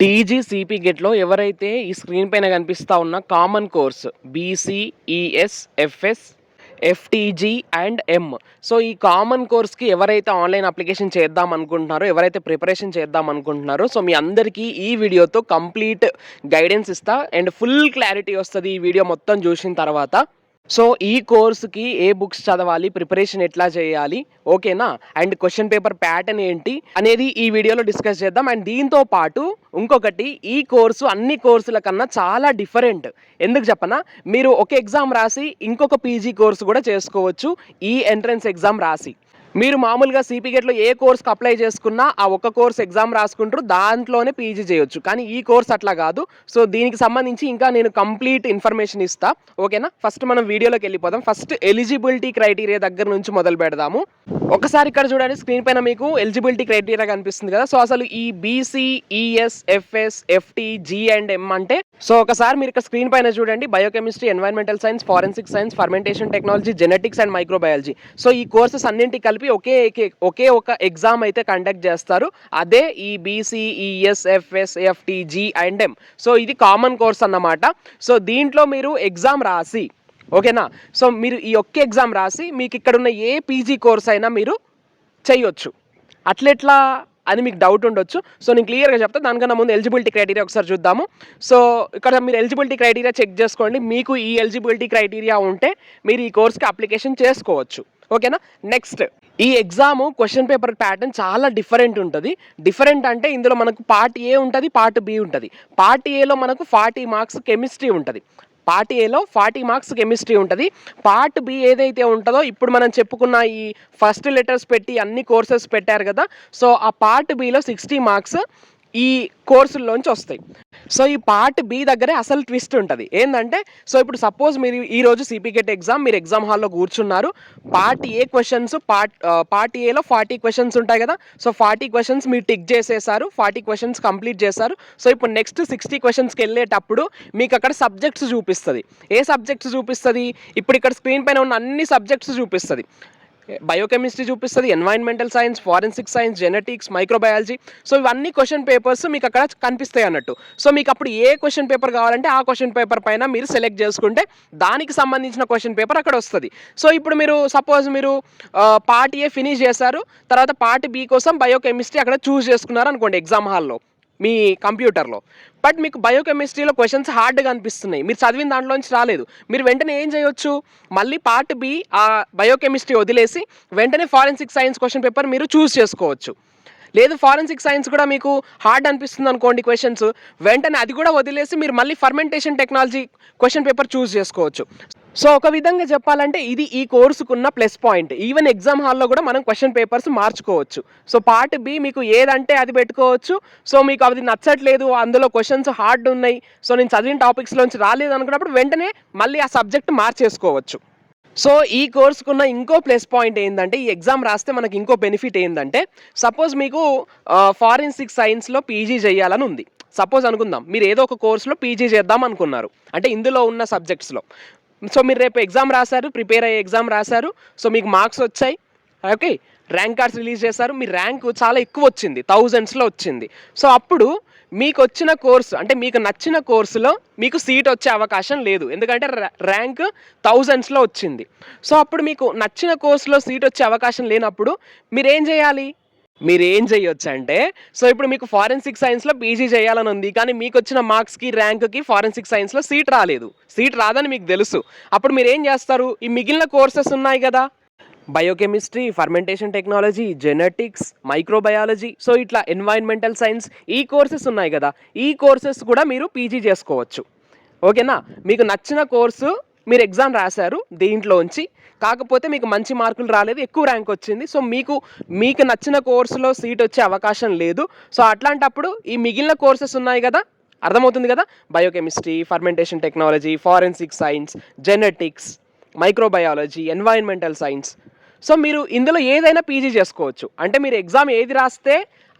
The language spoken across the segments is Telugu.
టీజీ గెట్లో ఎవరైతే ఈ స్క్రీన్ పైన కనిపిస్తా ఉన్న common course BCES FS FTG and M so ఈ కామన్ కోర్స్కి ఎవరైతే ఆన్లైన్ అప్లికేషన్ చేద్దాం అనుకుంటున్నారో ఎవరైతే ప్రిపరేషన్ చేద్దాం అనుకుంటున్నారో సో మీ అందరికీ ఈ వీడియోతో కంప్లీట్ గైడెన్స్ ఇస్తా. అండ్ ఫుల్ క్లారిటీ వస్తుంది ఈ వీడియో మొత్తం చూసిన తర్వాత. సో ఈ కోర్సుకి ఏ బుక్స్ చదవాలి ప్రిపరేషన్ ఎట్లా చేయాలి ఓకేనా? అండ్ క్వశ్చన్ పేపర్ ప్యాటర్న్ ఏంటి అనేది ఈ వీడియోలో డిస్కస్ చేద్దాం. అండ్ దీంతో పాటు ఇంకొకటి ఈ కోర్సు అన్ని కోర్సుల కన్నా చాలా డిఫరెంట్. ఎందుకు చెప్పనా? మీరు ఒక ఎగ్జామ్ రాసి ఇంకొక పీజీ కోర్సు కూడా చేసుకోవచ్చు. ఈ ఎంట్రన్స్ ఎగ్జామ్ రాసి. మీరు మామూలుగా సిపి గేట్లో ఏ కోర్స్కి అప్లై చేసుకున్నా ఆ ఒక్క కోర్స్ ఎగ్జామ్ రాసుకుంటారు. దాంట్లోనే పీజీ చేయొచ్చు. కానీ ఈ కోర్స్ అట్లా కాదు. సో దీనికి సంబంధించి ఇంకా నేను కంప్లీట్ ఇన్ఫర్మేషన్ ఇస్తా. ఓకేనా? ఫస్ట్ మనం వీడియోలోకి వెళ్ళిపోదాం. ఫస్ట్ ఎలిజిబిలిటీ క్రైటీరియా దగ్గర నుంచి మొదలు పెడదాము. ఒకసారి ఇక్కడ చూడండి. స్క్రీన్ పైన మీకు ఎలిజిబిలిటీ క్రైటీరియా కనిపిస్తుంది కదా. సో అసలు ఈ BC ES FS FT G and M అంటే సో ఒకసారి మీరు ఇక్కడ స్క్రీన్ పైన చూడండి. Biochemistry environmental science forensic science fermentation technology genetics and microbiology so ఈ కోర్సెస్ అన్నింటి కలిపి ఒకే ఒకే ఒక ఎగ్జామ్ అయితే కండక్ట్ చేస్తారు. అదే ఈ BCES FS FT and M so ఇది కామన్ కోర్స్ అన్నమాట. సో దీంట్లో మీరు ఎగ్జామ్ రాసి ఓకేనా? సో మీరు ఈ ఒక్క ఎగ్జామ్ రాసి మీకు ఇక్కడ ఉన్న ఏ పీజీ కోర్స్ అయినా మీరు చేయొచ్చు. అట్లెట్లా అని మీకు డౌట్ ఉండొచ్చు. సో నేను క్లియర్గా చెప్తా. దానికన్నా ముందు ఎలిజిబిలిటీ క్రైటీరియా ఒకసారి చూద్దాము. సో ఇక్కడ మీరు ఎలిజిబిలిటీ క్రైటీరియా చెక్ చేసుకోండి. మీకు ఈ ఎలిజిబిలిటీ క్రైటీరియా ఉంటే మీరు ఈ కోర్స్కి అప్లికేషన్ చేసుకోవచ్చు. ఓకేనా? నెక్స్ట్ ఈ ఎగ్జామ్ క్వశ్చన్ పేపర్ ప్యాటర్న్ చాలా డిఫరెంట్ ఉంటుంది. డిఫరెంట్ అంటే ఇందులో మనకు పార్ట్ ఏ ఉంటుంది పార్ట్ బి ఉంటుంది. పార్ట్ ఏలో మనకు ఫార్టీ మార్క్స్ కెమిస్ట్రీ ఉంటుంది. పార్ట్ ఏలో ఫార్టీ మార్క్స్ కెమిస్ట్రీ ఉంటుంది. పార్ట్ బి ఏదైతే ఉంటుందో ఇప్పుడు మనం చెప్పుకున్న ఈ ఫస్ట్ లెటర్స్ పెట్టి అన్ని కోర్సెస్ పెట్టారు కదా. సో ఆ పార్ట్ బిలో సిక్స్టీ మార్క్స్ ఈ కోర్సుల్లోంచి వస్తాయి. సో ఈ పార్ట్ బి దగ్గరే అసలు ట్విస్ట్ ఉంటుంది. ఏంటంటే సో ఇప్పుడు సపోజ్ మీరు ఈరోజు సిపికెట్ ఎగ్జామ్ మీరు ఎగ్జామ్ హాల్లో కూర్చున్నారు. Part A questions part part ఏలో ఫార్టీ క్వశ్చన్స్ ఉంటాయి కదా. సో ఫార్టీ క్వశ్చన్స్ మీరు టిక్ చేసేసారు ఫార్టీ క్వశ్చన్స్ కంప్లీట్ చేశారు. సో ఇప్పుడు నెక్స్ట్ సిక్స్టీ క్వశ్చన్స్కి వెళ్ళేటప్పుడు మీకు అక్కడ సబ్జెక్ట్స్ చూపిస్తుంది. ఏ సబ్జెక్ట్స్ చూపిస్తుంది? ఇప్పుడు ఇక్కడ స్క్రీన్ పైన ఉన్న అన్ని సబ్జెక్ట్స్ చూపిస్తుంది. బయోకెమిస్ట్రీ చూపిస్తుంది environmental science forensic science genetics microbiology so ఇవన్నీ క్వశ్చన్ పేపర్స్ మీకు అక్కడ కనిపిస్తాయి అన్నట్టు. సో మీకు అప్పుడు ఏ క్వశ్చన్ పేపర్ కావాలంటే ఆ క్వశ్చన్ పేపర్ పైన మీరు సెలెక్ట్ చేసుకుంటే దానికి సంబంధించిన క్వశ్చన్ పేపర్ అక్కడ వస్తుంది. సో ఇప్పుడు మీరు సపోజ్ మీరు పార్ట్ ఏ ఫినిష్ చేశారు తర్వాత పార్ట్ బి కోసం బయోకెమిస్ట్రీ అక్కడ చూస్ చేసుకున్నారు అనుకోండి ఎగ్జామ్ హాల్లో మీ కంప్యూటర్లో. బట్ మీకు బయోకెమిస్ట్రీలో క్వశ్చన్స్ హార్డ్గా అనిపిస్తున్నాయి. మీరు చదివిన దాంట్లోంచి రాలేదు. మీరు వెంటనే ఏం చేయొచ్చు? మళ్ళీ పార్ట్ బి ఆ బయోకెమిస్ట్రీ వదిలేసి వెంటనే ఫారెన్సిక్ సైన్స్ క్వశ్చన్ పేపర్ మీరు చూస్ చేసుకోవచ్చు. లేదు ఫారెన్సిక్ సైన్స్ కూడా మీకు హార్డ్ అనిపిస్తుంది అనుకోండి క్వశ్చన్స్. వెంటనే అది కూడా వదిలేసి మీరు మళ్ళీ fermentation technology question paper choose చేసుకోవచ్చు. సో ఒక విధంగా చెప్పాలంటే ఇది ఈ కోర్సుకున్న ప్లస్ పాయింట్. ఈవెన్ ఎగ్జామ్ హాల్లో కూడా మనం క్వశ్చన్ పేపర్స్ మార్చుకోవచ్చు. సో పార్ట్ బి మీకు ఏదంటే అది పెట్టుకోవచ్చు. సో మీకు అది నచ్చట్లేదు అందులో క్వశ్చన్స్ హార్డ్ ఉన్నాయి. సో నేను చదివిన టాపిక్స్లోంచి రాలేదు అనుకున్నప్పుడు వెంటనే మళ్ళీ ఆ సబ్జెక్ట్ మార్చేసుకోవచ్చు. సో ఈ కోర్సుకున్న ఇంకో ప్లస్ పాయింట్ ఏంటంటే ఈ ఎగ్జామ్ రాస్తే మనకి ఇంకో బెనిఫిట్ ఏంటంటే సపోజ్ మీకు ఫారెన్సిక్ సైన్స్లో పీజీ చేయాలని ఉంది. సపోజ్ అనుకుందాం మీరు ఏదో ఒక కోర్సులో పీజీ చేద్దాం అనుకున్నారు. అంటే ఇందులో ఉన్న సబ్జెక్ట్స్లో సో మీరు రేపు ఎగ్జామ్ రాశారు ప్రిపేర్ అయ్యే ఎగ్జామ్ రాశారు సో మీకు మార్క్స్ వచ్చాయి. ఓకే ర్యాంక్ కార్డ్స్ రిలీజ్ చేశారు. మీ ర్యాంక్ చాలా ఎక్కువ వచ్చింది థౌజండ్స్లో వచ్చింది. సో అప్పుడు మీకు వచ్చిన కోర్సు అంటే మీకు నచ్చిన కోర్సులో మీకు సీట్ వచ్చే అవకాశం లేదు. ఎందుకంటే ర్యాంక్ థౌజండ్స్లో వచ్చింది. సో అప్పుడు మీకు నచ్చిన కోర్సులో సీట్ వచ్చే అవకాశం లేనప్పుడు మీరు ఏం చేయాలి? మీరు ఏం చేయొచ్చు అంటే సో ఇప్పుడు మీకు ఫారెన్సిక్ సైన్స్లో పీజీ చేయాలని ఉంది కానీ మీకు వచ్చిన మార్క్స్కి ర్యాంక్కి ఫారెన్సిక్ సైన్స్లో సీట్ రాలేదు. సీట్ రాదని మీకు తెలుసు. అప్పుడు మీరు ఏం చేస్తారు? ఈ మిగిలిన కోర్సెస్ ఉన్నాయి కదా. Biochemistry fermentation technology genetics microbiology so ఇట్లా ఎన్వైర్న్మెంటల్ సైన్స్ ఈ కోర్సెస్ ఉన్నాయి కదా. ఈ కోర్సెస్ కూడా మీరు పీజీ చేసుకోవచ్చు. ఓకేనా మీకు నచ్చిన కోర్సు మీరు ఎగ్జామ్ రాశారు దీంట్లోంచి. కాకపోతే మీకు మంచి మార్కులు రాలేదు ఎక్కువ ర్యాంక్ వచ్చింది. సో మీకు మీకు నచ్చిన కోర్సులో సీట్ వచ్చే అవకాశం లేదు. సో అట్లాంటప్పుడు ఈ మిగిలిన కోర్సెస్ ఉన్నాయి కదా అర్థమవుతుంది కదా? Biochemistry fermentation technology forensic science genetics microbiology environmental science so మీరు ఇందులో ఏదైనా పీజీ చేసుకోవచ్చు. అంటే మీరు ఎగ్జామ్ ఏది రాస్తే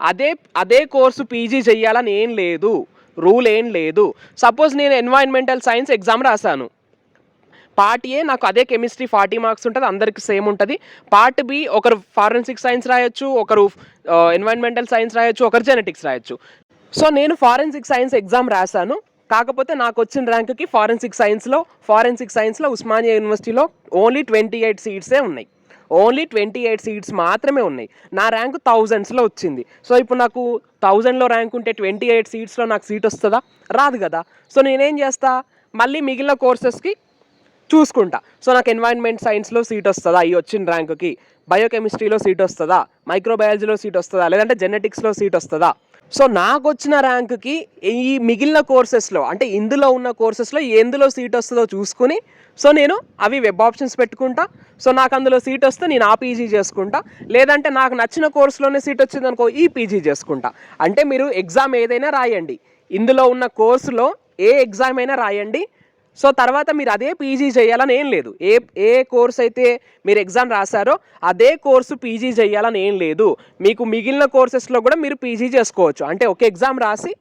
అదే అదే కోర్సు పీజీ చేయాలని ఏం లేదు. రూల్ ఏం లేదు. సపోజ్ నేను ఎన్వైరన్మెంటల్ సైన్స్ ఎగ్జామ్ రాశాను. పార్ట్ ఏ నాకు అదే కెమిస్ట్రీ ఫార్టీ మార్క్స్ ఉంటుంది అందరికి సేమ్ ఉంటుంది. పార్ట్ బి ఒకరు ఫారెన్సిక్ సైన్స్ రాయొచ్చు ఒకరు ఎన్వైరన్మెంటల్ సైన్స్ రాయొచ్చు ఒకరు జెనెటిక్స్ రాయొచ్చు. సో నేను ఫారెన్సిక్ సైన్స్ ఎగ్జామ్ రాశాను. కాకపోతే నాకు వచ్చిన ర్యాంక్కి ఫారెన్సిక్ సైన్స్లో ఫారెన్సిక్ సైన్స్లో ఉస్మానియా యూనివర్సిటీలో ఓన్లీ ట్వంటీ ఎయిట్ సీట్సే ఉన్నాయి. ఓన్లీ ట్వంటీ ఎయిట్ సీట్స్ మాత్రమే ఉన్నాయి. నా ర్యాంక్ థౌజండ్స్లో వచ్చింది. సో ఇప్పుడు నాకు థౌజండ్లో ర్యాంక్ ఉంటే ట్వంటీ ఎయిట్ సీట్స్లో నాకు సీట్ వస్తుందా? రాదు కదా. సో నేనేం చేస్తా? మళ్ళీ మిగిలిన కోర్సెస్కి చూసుకుంటా. సో నాకు ఎన్వైర్న్మెంట్ సైన్స్లో సీట్ వస్తుందా ఈ వచ్చిన ర్యాంక్కి బయోకెమిస్ట్రీలో సీట్ వస్తుందా? మైక్రోబయాలజీలో సీట్ వస్తుందా? లేదంటే జెనెటిక్స్లో సీట్ వస్తుందా? సో నాకు వచ్చిన ర్యాంక్కి ఈ మిగిలిన కోర్సెస్లో అంటే ఇందులో ఉన్న కోర్సెస్లో ఎందులో సీట్ వస్తుందో చూసుకుని సో నేను అవి వెబ్ ఆప్షన్స్ పెట్టుకుంటా. సో నాకు అందులో సీట్ వస్తే నేను ఆ పీజీ చేసుకుంటా. లేదంటే నాకు నచ్చిన కోర్సులోనే సీట్ వచ్చింది అనుకో ఈ పీజీ చేసుకుంటా. అంటే మీరు ఎగ్జామ్ ఏదైనా రాయండి. ఇందులో ఉన్న కోర్సులో ఏ ఎగ్జామ్ అయినా రాయండి. సో తర్వాత మీరు అదే పీజీ చేయాలని ఏం లేదు. ఏ ఏ కోర్స్ అయితే మీరు ఎగ్జామ్ రాశారో అదే కోర్సు పీజీ చేయాలని ఏం లేదు. మీకు మిగిలిన కోర్సెస్లో కూడా మీరు పీజీ చేసుకోవచ్చు. అంటే ఒక ఎగ్జామ్ రాసి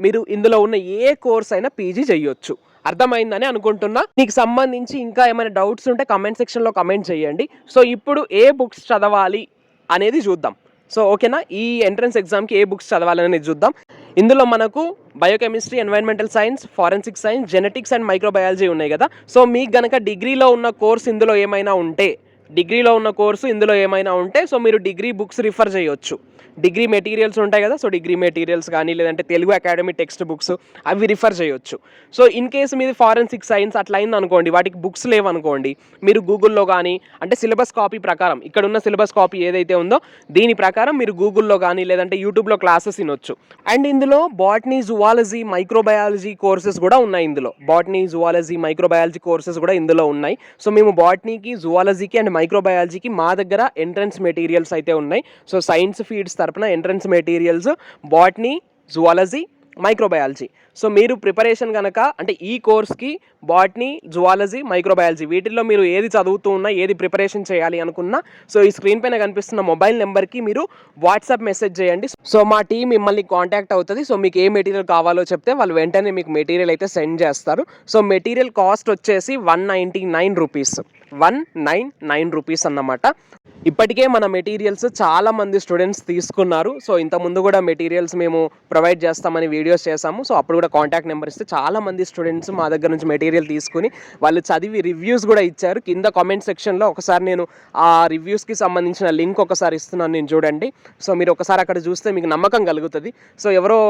మీరు ఇందులో ఉన్న ఏ కోర్స్ అయినా పీజీ చేయొచ్చు. అర్థమైందని అనుకుంటున్నా. నీకు సంబంధించి ఇంకా ఏమైనా డౌట్స్ ఉంటే కమెంట్ సెక్షన్లో కమెంట్ చేయండి. సో ఇప్పుడు ఏ బుక్స్ చదవాలి అనేది చూద్దాం. సో ఓకేనా? ఈ ఎంట్రన్స్ ఎగ్జామ్కి ఏ బుక్స్ చదవాలనేది చూద్దాం. ఇందులో మనకు biochemistry environmental science forensic science genetics and microbiology ఉన్నాయి కదా. సో మీకు గనక డిగ్రీలో ఉన్న కోర్స్ ఇందులో ఏమైనా ఉంటే డిగ్రీలో ఉన్న కోర్సు ఇందులో ఏమైనా ఉంటే సో మీరు డిగ్రీ బుక్స్ రిఫర్ చేయొచ్చు. డిగ్రీ మెటీరియల్స్ ఉంటాయి కదా సో డిగ్రీ మెటీరియల్స్ కానీ లేదంటే తెలుగు అకాడమీ టెక్స్ట్ బుక్స్ అవి రిఫర్ చేయొచ్చు. సో ఇన్ కేసు మీది ఫారెన్సిక్ సైన్స్ అట్లా అయింది అనుకోండి వాటికి బుక్స్ లేవనుకోండి మీరు గూగుల్లో కానీ అంటే సిలబస్ కాపీ ప్రకారం ఇక్కడ ఉన్న సిలబస్ కాపీ ఏదైతే ఉందో దీని ప్రకారం మీరు గూగుల్లో కానీ లేదంటే యూట్యూబ్లో క్లాసెస్ వినొచ్చు. అండ్ ఇందులో బాటనీ జువాలజీ మైక్రోబయాలజీ కోర్సెస్ కూడా ఉన్నాయి ఇందులో. బాటనీ జువాలజీ మైక్రోబయాలజీ కోర్సెస్ కూడా ఇందులో ఉన్నాయి. సో మేము బాటనీకి జువాలజీకి అండ్ మైక్రోబయాలజీకి మా దగ్గర ఎంట్రన్స్ మెటీరియల్స్ అయితే ఉన్నాయి. సో సైన్స్ ఫీడ్స్ తరపున entrance materials botany zoology microbiology. So మీరు ప్రిపరేషన్ కనుక అంటే ఈ కోర్స్కి బాటనీ జువాలజీ మైక్రోబయాలజీ వీటిల్లో మీరు ఏది చదువుతూ ఉన్నా ఏది ప్రిపరేషన్ చేయాలి అనుకున్నా సో ఈ స్క్రీన్ పైన కనిపిస్తున్న మొబైల్ నెంబర్కి మీరు వాట్సాప్ మెసేజ్ చేయండి. సో మా టీం మిమ్మల్ని కాంటాక్ట్ అవుతుంది. సో మీకు ఏ మెటీరియల్ కావాలో చెప్తే వాళ్ళు వెంటనే మీకు మెటీరియల్ అయితే సెండ్ చేస్తారు. సో మెటీరియల్ కాస్ట్ వచ్చేసి one ninety nine rupees. One nine nine rupees అన్నమాట. ఇప్పటికే మన మెటీరియల్స్ చాలా మంది స్టూడెంట్స్ తీసుకున్నారు. సో ఇంత ముందు కూడా మెటీరియల్స్ మేము ప్రొవైడ్ చేస్తామని వీడియోస్ చేసాము సో అప్పుడు కూడా కాంటాక్ట్ నెంబర్ ఇస్తే చాలా మంది స్టూడెంట్స్ మా దగ్గర నుంచి మెటీరియల్ తీసుకుని వాళ్ళు చదివి రివ్యూస్ కూడా ఇచ్చారు. కింద కామెంట్ సెక్షన్లో ఒకసారి నేను ఆ రివ్యూస్కి సంబంధించిన లింక్ ఒకసారి ఇస్తున్నాను నేను చూడండి. సో మీరు ఒకసారి అక్కడ చూస్తే మీకు నమ్మకం కలుగుతుంది. సో ఎవరో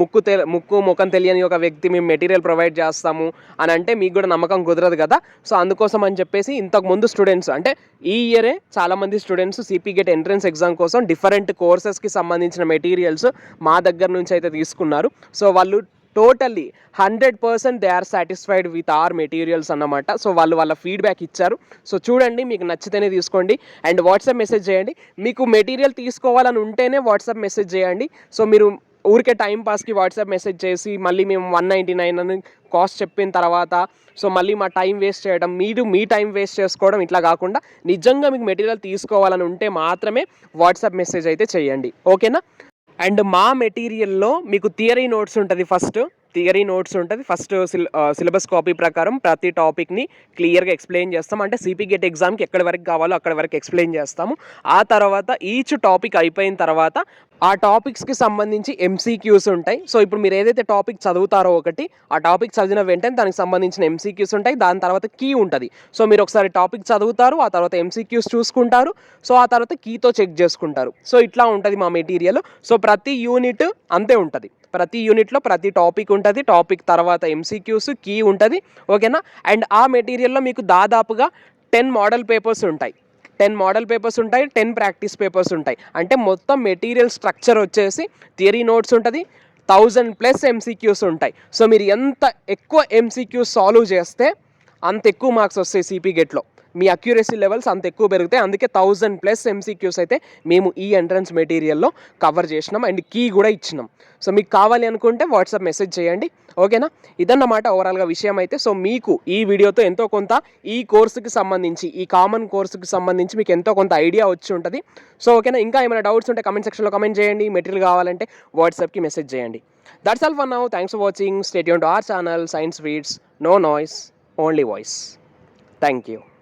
ముక్కు తె ముక్కు ముఖం తెలియని ఒక వ్యక్తి మేము మెటీరియల్ ప్రొవైడ్ చేస్తాము అని అంటే మీకు కూడా నమ్మకం కుదరదు కదా. సో అందుకోసం అని చెప్పేసి ఇంతకు ముందు స్టూడెంట్స్ అంటే ఈ ఇయరే చాలామంది students CP GET entrance exam కోసం డిఫరెంట్ కోర్సెస్కి సంబంధించిన మెటీరియల్స్ మా దగ్గర నుంచి అయితే తీసుకున్నారు. సో వాళ్ళు totally hundred percent they are satisfied with our materials అన్నమాట. సో వాళ్ళు వాళ్ళ ఫీడ్బ్యాక్ ఇచ్చారు. సో చూడండి మీకు నచ్చితేనే తీసుకోండి. అండ్ వాట్సాప్ మెసేజ్ చేయండి. మీకు మెటీరియల్ తీసుకోవాలని ఉంటేనే వాట్సాప్ మెసేజ్ చేయండి. సో మీరు ఊరికే టైం పాస్కి వాట్సాప్ మెసేజ్ చేసి మళ్ళీ మేము వన్ నైంటీ నైన్ అని కాస్ట్ చెప్పిన తర్వాత సో మళ్ళీ మా టైం వేస్ట్ చేయడం మీరు మీ టైం వేస్ట్ చేసుకోవడం ఇట్లా కాకుండా నిజంగా మీకు మెటీరియల్ తీసుకోవాలని ఉంటే మాత్రమే వాట్సాప్ మెసేజ్ అయితే చేయండి. ఓకేనా అండ్ మా మెటీరియల్లో మీకు థియరీ నోట్స్ ఉంటుంది ఫస్ట్ థియరీ నోట్స్ ఉంటుంది. ఫస్ట్ సిల్ సిలబస్ కాపీ ప్రకారం ప్రతి టాపిక్ని క్లియర్గా ఎక్స్ప్లెయిన్ చేస్తాం. అంటే సిపి గెట్ ఎగ్జామ్కి ఎక్కడి వరకు కావాలో అక్కడి వరకు ఎక్స్ప్లెయిన్ చేస్తాము. ఆ తర్వాత ఈచ్ టాపిక్ అయిపోయిన తర్వాత ఆ టాపిక్స్కి సంబంధించి ఎంసీక్యూస్ ఉంటాయి. సో ఇప్పుడు మీరు ఏదైతే టాపిక్ చదువుతారో ఒకటి ఆ టాపిక్ చదివిన వెంటనే దానికి సంబంధించిన ఎంసీక్యూస్ ఉంటాయి. దాని తర్వాత కీ ఉంటుంది. సో మీరు ఒకసారి టాపిక్ చదువుతారు ఆ తర్వాత ఎంసీక్యూస్ చూసుకుంటారు. సో ఆ తర్వాత కీతో చెక్ చేసుకుంటారు. సో ఇట్లా ఉంటుంది మా మెటీరియల్ సో ప్రతి యూనిట్ అంతే ఉంటుంది. ప్రతి యూనిట్లో ప్రతి టాపిక్ ఉంటుంది. టాపిక్ తర్వాత ఎంసీక్యూస్ కీ ఉంటుంది. ఓకేనా అండ్ ఆ మెటీరియల్లో మీకు దాదాపుగా టెన్ మోడల్ పేపర్స్ ఉంటాయి. టెన్ మోడల్ పేపర్స్ ఉంటాయి టెన్ ప్రాక్టీస్ పేపర్స్ ఉంటాయి. అంటే మొత్తం మెటీరియల్ స్ట్రక్చర్ వచ్చేసి థియరీ నోట్స్ ఉంటుంది థౌజండ్ ప్లస్ ఎంసీక్యూస్ ఉంటాయి. సో మీరు ఎంత ఎక్కువ ఎంసీక్యూస్ సాల్వ్ చేస్తే అంత ఎక్కువ మార్క్స్ వస్తాయి సిపి గెట్లో మీ అక్యూరసీ లెవెల్స్ అంత ఎక్కువ పెరుగుతాయి. అందుకే థౌజండ్ ప్లస్ ఎంసీక్యూస్ అయితే మేము ఈ ఎంట్రన్స్ మెటీరియల్లో కవర్ చేసినాం. అండ్ కీ కూడా ఇచ్చినాం. సో మీకు కావాలి అనుకుంటే వాట్సాప్ మెసేజ్ చేయండి. ఓకేనా ఇదన్నమాట ఓవరాల్గా విషయం అయితే. సో మీకు ఈ వీడియోతో ఎంతో కొంత ఈ కోర్సుకి సంబంధించి ఈ కామన్ కోర్సుకి సంబంధించి మీకు ఎంతో కొంత ఐడియా వచ్చి ఉంటుంది. సో ఓకేనా ఇంకా ఏమైనా డౌట్స్ ఉంటే కమెంట్ సెక్షన్లో కమెంట్ చేయండి. మెటీరియల్ కావాలంటే వాట్సాప్కి మెసేజ్ చేయండి. That's all for now thanks for watching stay Yoon to our channel science feeds no noise only voice thank you